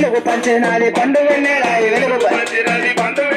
వెలుగు పంచినది పండుగ నేల వెలుగు పంచినది పండుగ